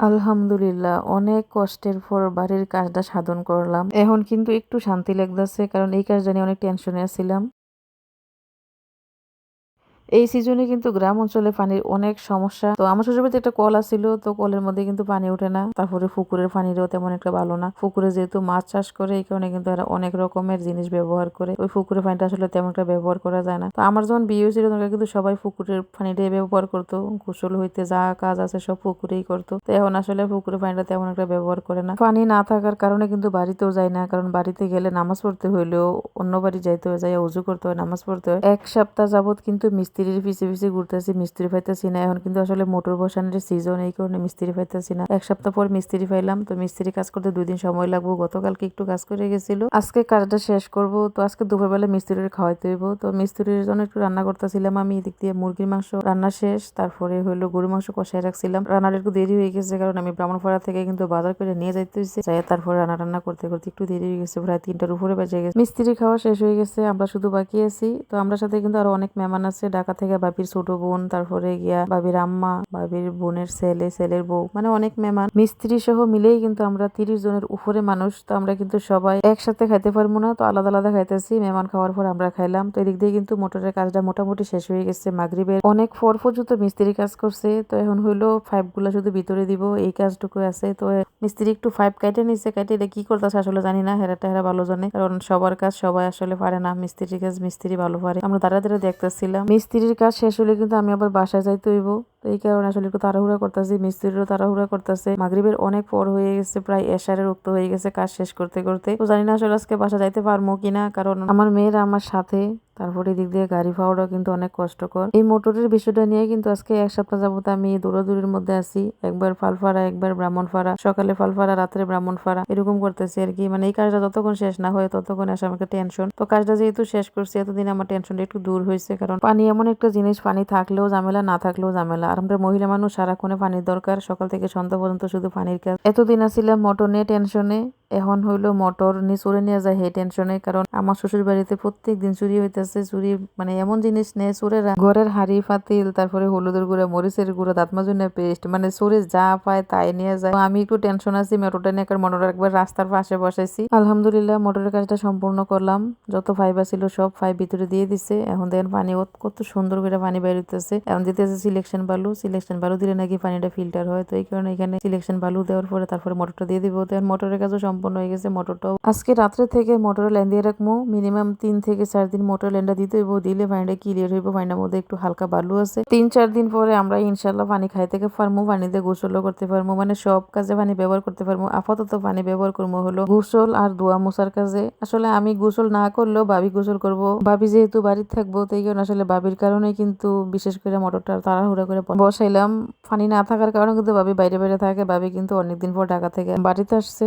আলহামদুলিল্লাহ, অনেক কষ্টের পর বাড়ির কাজটা সাধন করলাম। এখন কিন্তু একটু শান্তি লাগতেছে, কারণ এই কাজটা নিয়ে অনেক টেনশনে আছিলাম। এই সিজনে কিন্তু গ্রাম অঞ্চলে পানির অনেক সমস্যা। তো আমার শ্বশুরবাড়িতে একটা কল আছিল তো কলের মধ্যে কিন্তু পানি ওঠে না। তারপরে পুকুরের পানিরও তেমন একটা ভালো না। পুকুরে যেহেতু মাছ চাষ করে, এই কারণে কিন্তু এরা অনেক রকমের জিনিস ব্যবহার করে। ওই পুকুরের পানিটা আসলে তেমন একটা ব্যবহার করা যায় না। তো আমার যখন বিয়ে হয়েছিল, তখন কিন্তু সবাই পুকুরের পানিটাই ব্যবহার করতো। গোসল হইতে যা কাজ আছে সব পুকুরেই করতো। তো এখন আসলে পুকুরের পানিটা তেমন একটা ব্যবহার করে না। পানি না থাকার কারণে কিন্তু বাড়িতেও যায় না। কারণ বাড়িতে গেলে নামাজ পড়তে হইলেও অন্য বাড়ি যাইতে হয় যাই উজু করতে হয়, নামাজ পড়তে হয়। এক সপ্তাহ যাবত কিন্তু মিস্ত্রির পিছে পিছে ঘুরতেছি, মিস্ত্রি পাইতেছি না। এখন কিন্তু আসলে মোটর বসানোর সিজন এই কারণে মিস্ত্রি পাইতেছি না। এক সপ্তাহ পর মিস্ত্রি পাইলাম, তো মিস্ত্রি কাজ করতে দুই দিন সময় লাগবো। গতকালকে একটু কাজ করে গেছিল। আজকে কাজটা শেষ করব, তো আজকে দুপুরবেলা মিস্ত্রির খাওয়াইতে হইব। তো মিস্ত্রির জন্য একটু রান্না করতেছিলাম আমি, এদিক দিয়ে মুরগির মাংস রান্না শেষ। তারপরে হইল গরু মাংস কষাই রাখছিলাম। রান্নার একটু দেরি হয়ে গেছে, কারণ আমি ব্রাহ্মণ ব্রাহ্মণপাড়া থেকে কিন্তু বাজার করে নিয়ে যাইতে হয়েছে যাই তারপরে রান্না রান্না করতে করতে একটু দেরি হয়ে গেছে, প্রায় তিনটার উপরে বেজে গেছে। মিস্ত্রি খাওয়া শেষ হয়ে গেছে, আমরা শুধু বাকি আছি। তো আমরা সাথে কিন্তু আরও অনেক মেহমান আছে ঢাকা থেকে বাপির ছোট বোন, তারপরে গিয়া বাবির আম্মা বাবির বোনের ছেলে, ছেলের বউ মানে অনেক মেহমান। মিস্ত্রি সহ মিলেই কিন্তু আমরা তিরিশ জনের উপরে মানুষ, তো আমরা কিন্তু সবাই একসাথে খাইতে পারব না, তো আলাদা আলাদা খাইতেছি, মেহমান খাওয়ার পর আমরা খাইলাম। তো এদিক দিয়ে কিন্তু মোটরের কাজটা মোটামুটি শেষ হয়ে গেছে মাগরিবের। অনেক ফর পর্যন্ত মিস্ত্রি কাজ করছে, তো এখন হইল ফাইভগুলা শুধু ভিতরে দিব, এই কাজটুকু আছে। তো মিস্ত্রি একটু ফাইভ কাইটে নিচ্ছে কাটে এটা কি করতেছে আসলে জানি না হেরা ভালো জানে। কারণ সবার কাজ সবাই আসলে পারে না, মিস্ত্রির কাজ মিস্ত্রি ভালো পারে। আমরা দাঁড়া দাঁড়া দেখতেছিলাম। মিস্ত্রির কাজ শেষ হলে কিন্তু আমি আবার বাসায় যাইতে হইব। তো এই কারণে আসলে একটু তাড়াহুড়া করতেছি, মিস্ত্রিরও তাড়াহুড়া করতেছে। মাগরিবের অনেক পর হয়ে গেছে, প্রায় এশারের উক্ত হয়ে গেছে কাজ শেষ করতে করতে। তো জানি না আসলে আজকে বাসা যাইতে পারব কিনা, কারণ আমার মেয়েরা আমার সাথে, তারপরে এদিক দিয়ে গাড়ি পাওয়াটাও কিন্তু অনেক কষ্টকর। এই মোটরের বিষয়টা নিয়ে কিন্তু আজকে এক সপ্তাহ যাবত আমি দৌড়াদৌড়ির মধ্যে আছি, একবার ফালফাড়া একবার ব্রাহ্মণফাড়া সকালে ফালফাড়া রাত্রে ব্রাহ্মণফাড়া এরকম করতেছি আর কি। মানে এই কাজটা যতক্ষণ শেষ না হয়, ততক্ষণ আসে আমাকে টেনশন তো কাজটা যেহেতু শেষ করছি, এতদিন আমার টেনশনটা একটু দূর হয়েছে, কারণ পানি এমন একটা জিনিস, পানি থাকলেও ঝামেলা, না থাকলেও ঝামেলা। আর আমরা মহিলা মানুষ সারাক্ষণে পানির দরকার, সকাল থেকে সন্ধ্যা পর্যন্ত শুধু পানির কাজ। এতদিন আসিলাম মটনে টেনশনে এখন হইল মোটর নিয়ে চুরে নিয়ে যায়, সেই টেনশনে কারণ আমার শ্বশুর বাড়িতে প্রত্যেক দিন চুরি হইতেছে, চুরি মানে এমন জিনিস নেই চোরে ঘরের হাড়ি ফাতিল তারপরে হলুদের গুঁড়া, মরিচের গুঁড়া, দাঁত মাজুনের পেস্ট মানে চোরে যা পায় তাই নিয়ে যায়। আমি একটু টেনশন আছি, মোটরটা নিয়ে একবার মোটর একবার রাস্তার পাশে বসাইছি। আলহামদুলিল্লাহ, মোটরের কাজটা সম্পূর্ণ করলাম। যত ফাইবার ছিল সব ফাইভ ভিতরে দিয়ে দিছে। এখন দেখেন পানি কত সুন্দর করে পানি বের হইতেছে। এখন দিতেছে সিলেকশন বালু। সিলেকশন বালু দিলে নাকি পানিটা ফিল্টার হয়। তো এই কারণে এখানে সিলেকশন বালু দেওয়ার পরে তারপরে মোটরটা দিয়ে দিব। দেন মোটরের কাজও সম্পূর্ণ হয়ে গেছে মোটরটাও। আজকে রাত্রে থেকে মোটরের লাইন দিয়ে রাখব মিনিমাম তিন থেকে চার দিন মোটর লাইনটা দিতে হইব। দিলে পানিটা ক্লিয়ার হইব, পানিটার মধ্যে একটু হালকা বালু আছে। তিন, চার দিন পরে আমরা ইনশাল্লাহ পানি খাই থেকে পারব পানিতে গোসলও করতে পারব মানে সব কাজে পানি ব্যবহার করতে পারব আপাতত পানি ব্যবহার করব হলো গোসল আর দোয়া মোছার কাজে। আসলে আমি গোসল না করলেও ভাবি গোসল করব। ভাবি যেহেতু বাড়িতে থাকব, তাই কারণে আসলে ভাবির কারণে কিন্তু বিশেষ করে মোটরটা তাড়াহুড়া করে বসাইলাম। পানি না থাকার কারণে কিন্তু ভাবি বাইরে বাইরে থাকে। ভাবি কিন্তু অনেকদিন পর ঢাকা থেকে বাড়িতে আসছে।